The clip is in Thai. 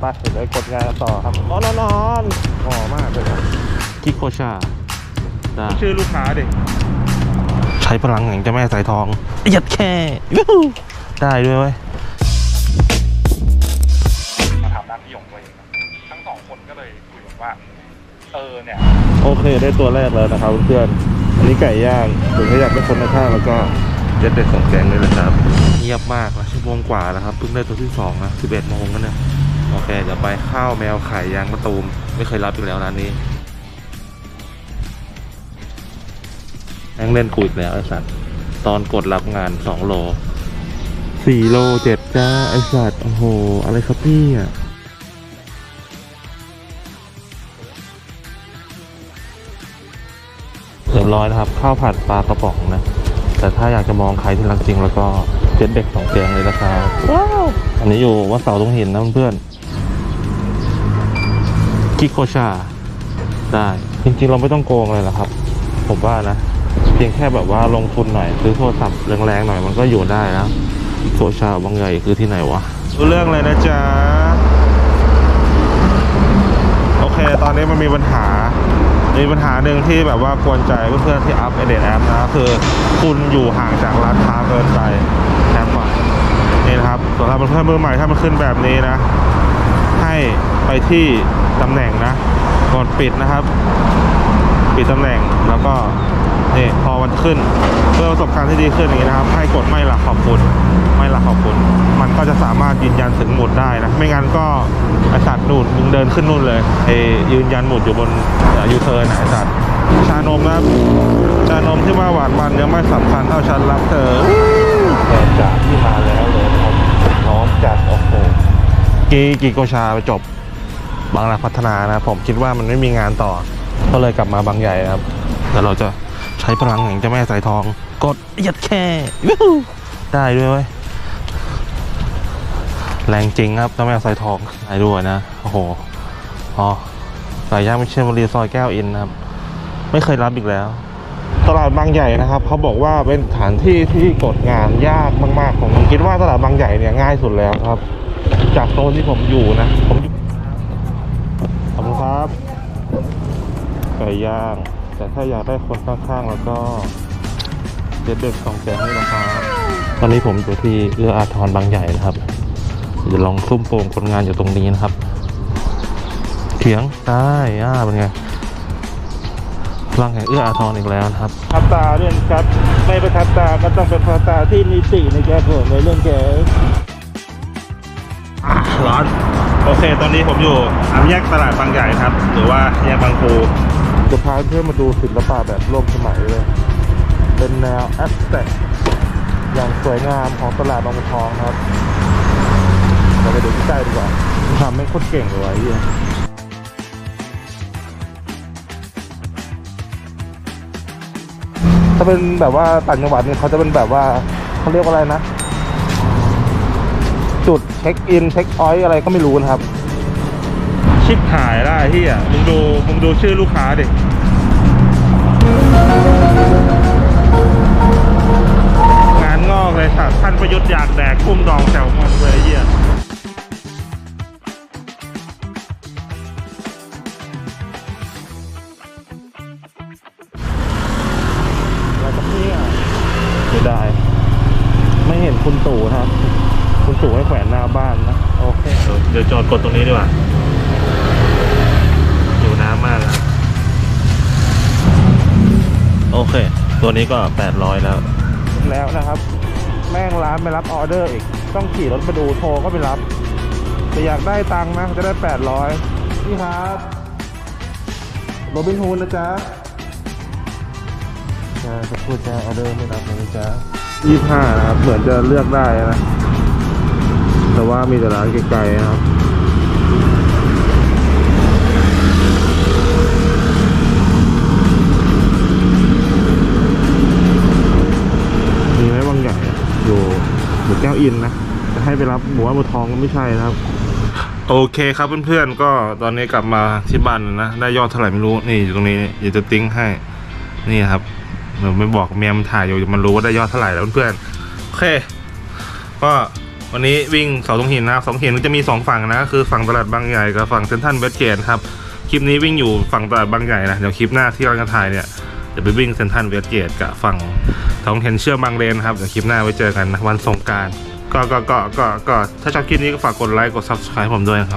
ไปเดี๋ยวไปกดงานกันต่อครับนอนนอนหอมากเลยนะกิโคชาได้ชื่อลูกค้าดิใช้พลังแห่งเจ้าแม่สายทองยัดแค่วู้ฮู้ได้ด้วยเว้ยมาทำหน้าที่ของตัวเองนะทั้งสองคนก็เลยคุยกันว่าเออเนี่ยโอเคได้ตัวแรกแล้วนะครับเพื่อนอันนี้ไก่ย่างถึงถ้าอยากได้คนข้างๆแล้วก็เจ็ดเด็ดสองแกงเลยนะครับ เงียบมากนะชั่วโมงกว่าแล้วครับเพิ่งได้ตัวที่สองนะสิบเอ็ดโมงแล้วเนี่ย โอเค เดี๋ยวไปข้าวแมวไข่ยางมะตูม ไม่เคยรับอีกแล้วร้านนี้แม่งเล่นกูอีกแล้วไอ้สัตว์ ตอนกดรับงานสองโลสี่โลเจ็ดจ้า ไอ้สัตว์ โอ้โห อะไรครับพี่อะเรียบร้อยนะครับ ข้าวผัดปลากระป๋องนะ แต่ถ้าอยากจะมองใครที่รักจริงแล้วก็เจ็ดเด็กสองแกงเลยนะครับว้าว อันนี้อยู่วัดเสาตรงหินนะเพื่อนๆ กิโคชา ได้ จริงๆ เราไม่ต้องโกงเลยนะครับ ผมว่านะ เพียงแค่แบบว่าลงทุนหน่อย ซื้อโทรศัพท์แรงๆหน่อยมันก็อยู่ได้แล้วโคชาบางใหญ่คือที่ไหนวะรู้เรื่องเลยนะจ๊ะ โอเค ตอนนี้มันมีปัญหา มีปัญหาหนึ่งที่แบบว่ากวนใจเพื่อนๆที่อัพเอเดนแอปนะ คือคุณอยู่ห่างจากร้านค้าเกินไปแอปก่อนนี่นะครับสำหรับเพื่อนๆมือใหม่ถ้ามันขึ้นแบบนี้นะ ไปที่ตำแหน่งนะก่อนปิดนะครับ ปิดตำแหน่งแล้วก็นี่พอมันขึ้นเพื่อประสบการณ์ที่ดีขึ้นอย่างนี้นะครับ ให้กดไม่หลักขอบคุณไม่หลักขอบคุณ มันก็จะสามารถยืนยันถึงหมุดได้นะ ไม่งั้นก็ไอสัตว์นู่นมึงเดินขึ้นนู่นเลยไอยืนยันหมุดอยู่บนยูเทิร์นไอสัตว์ชานมนะครับชานมที่ว่าหวานมันยังไม่สำคัญเท่าฉันรักเธอจ๋าที่มาแล้วเลยครับ กีกีโกชาไปจบบางรักพัฒนานะผมคิดว่ามันไม่มีงานต่อ ก็เลยกลับมาบางใหญ่ครับแต่เราจะใช้พลังแห่งเจ้าแม่สายทอง กดยัดแค่ได้ด้วยเว้ยแรงจริงครับเจ้าแม่สายทองได้ด้วยนะโอ้โหอ๋อสายย่างมิเชลบุรีซอยแก้วอินนะครับ ไม่เคยรับอีกแล้ว ตลาดบางใหญ่นะครับ เขาบอกว่าเป็นสถานที่ที่กดงานยากมากๆผมคิดว่าตลาดบางใหญ่เนี่ยง่ายสุดแล้วครับ จากโซนที่ผมอยู่นะ ผมอยู่ขอบคุณครับไก่ย่าง แต่ถ้าอยากได้คนข้างๆ แล้วก็เด็ดเด็ดสองแกงให้นะครับตอนนี้ผมอยู่ที่เอื้ออาทรบางใหญ่นะครับเดี๋ยวลองซุ่มโป่งคนงานอยู่ตรงนี้นะครับเถียงได้อ่าเป็นไงพลังแห่งเอื้ออาทรอีกแล้วนะครับทับตาเรื่องครับ ไม่ไปทับตาก็ต้องเป็นทับตาที่นิติในแกผมในเรื่องแก ร้อนโอเค ตอนนี้ผมอยู่สามแยกตลาดบางใหญ่ครับ หรือว่าแยกบางปูจะพาเพื่อนมาดูศิลปะแบบร่วมสมัยเลย เป็นแนวแอสแต็กอย่างสวยงามของตลาดบางบัวทองครับเราไปดูที่ใกล้ดีกว่าทำไม่โคตรเก่งเลยวะไอ้เหี้ยถ้าเป็นแบบว่าต่างจังหวัดเนี่ยเขาจะเป็นแบบว่าเขาเรียกว่าอะไรนะ จุดเช็คอินเช็คออยอะไรก็ไม่รู้นะครับ ชิปหายได้ที่อะมึงดูมึงดูชื่อลูกค้าดิงานงอกเลยสัตว์ท่านประยุทธ์อยากแดกกุ้มดองแซลมอนเลยไอ้เหี้ยอะไรกับเนี่ยเสียดายไม่เห็นคุณตู่นะครับ คุณตู่ให้แขวนหน้าบ้านนะ โอเค เดี๋ยวจอดกดตรงนี้ดีกว่าอยู่น้ำมากนะครับโอเค ตัวนี้ก็แปดร้อยแล้ว แล้วนะครับ แม่งร้านไม่รับออเดอร์อีก ต้องขี่รถมาดูโทรก็ไม่รับ แต่อยากได้ตังค์นะ จะได้แปดร้อยพี่ครับโรบินฮูดนะจ๊ะจะจะพูดจะออเดอร์ไม่รับเลยนะจ๊ะยี่ห้านะครับ เหมือนจะเลือกได้นะ แต่ว่ามีแต่ร้านไกลๆนะครับมีไหมบางอย่อยู่หมูแก้วอินนะจะให้ไปรับหมูว่าหมูทองก็ไม่ใช่นะครับ โอเคครับเพื่อนๆก็ตอนนี้กลับมาที่บ้านนะได้ยอดเท่าไหร่ไม่รู้นี่อยู่ตรงนี้เดี๋ยวจะติ้งให้นี่ครับเดี๋ยวไม่บอกเมียมันถ่ายอยู่มันรู้ว่าได้ยอดเท่าไหร่แล้วเพื่อนๆโอเค ก็ วันนี้วิ่งเสาตรงหินนะครับสองหินจะมีสองฝั่งนะก็คือฝั่งตลาดบางใหญ่กับฝั่งเซนทันเวสเกตครับคลิปนี้วิ่งอยู่ฝั่งตลาดบางใหญ่นะเดี๋ยวคลิปหน้าที่เราจะถ่ายเนี่ยจะไปวิ่งเซนทันเวสเกตกับฝั่งท้องหินเชื่อมบางเลนครับเดี๋ยวคลิปหน้าไว้เจอกันนะวันสงการก็ก็ก็ก็ก็ถ้าชอบคลิปนี้ก็ฝากกดไลค์กด subscribe ผมด้วยนะครับ